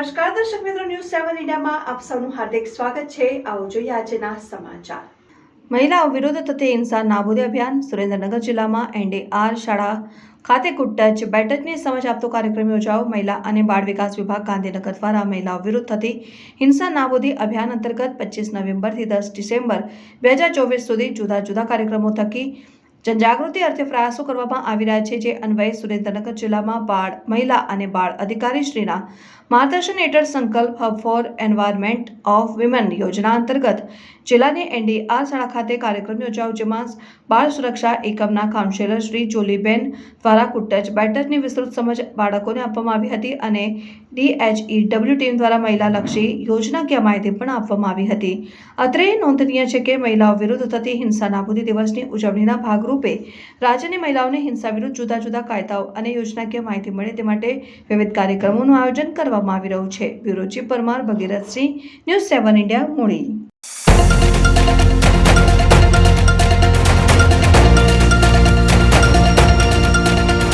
ન્યૂઝમાં આપ સૌનું હાર્દિક સ્વાગત છે. આવો જોઈએ આજના સમાચાર. મહિલાઓ વિરુદ્ધ થતી હિંસા નાબૂદી અભિયાન સુરેન્દ્રનગર જિલ્લામાં એનડીઆર શાળા ખાતે ગુડ ટચ બેઠકની સમજ આપતો કાર્યક્રમ યોજાયો. મહિલા અને બાળ વિકાસ વિભાગ ગાંધીનગર દ્વારા મહિલાઓ વિરુદ્ધ થતી હિંસા નાબૂદી અભિયાન અંતર્ગત પચીસ નવેમ્બરથી દસ ડિસેમ્બર બે હજાર ચોવીસ સુધી જુદા જુદા કાર્યક્રમો થકી જનજાગૃતિ અર્થે પ્રયાસો કરવામાં આવી રહ્યા છે જે અન્વયે સુરેન્દ્રનગર જિલ્લામાં બાળ, મહિલા અને બાળ અધિકારી શ્રીના માર્ગદર્શન હેઠળ Sankalp hub for environment of women યોજના અંતર્ગત જિલ્લાની એનડીઆર શાળા ખાતે કાર્યક્રમ યોજાયો, જેમાં બાળ સુરક્ષા એકમના કાઉન્સેલર શ્રી જોલીબેન દ્વારા કુટચ બેઠકની વિસ્તૃત સમજ બાળકોને આપવામાં આવી હતી અને ડીએચઈડબ્લ્યુ ટીમ દ્વારા મહિલાલક્ષી યોજનાકીય માહિતી પણ આપવામાં આવી હતી. અત્રે નોંધનીય છે કે મહિલાઓ વિરુદ્ધ થતી હિંસા નાબૂદી દિવસની ઉજવણીના ભાગરૂપે રાજ્યની મહિલાઓને હિંસા વિરુદ્ધ જુદા જુદા કાયદાઓ અને યોજનાકીય માહિતી મળે તે માટે વિવિધ કાર્યક્રમોનું આયોજન કરવામાં આવી રહ્યું છે. Bureau chief Parmar Bhagirathsinh, news seven India, મૂડી.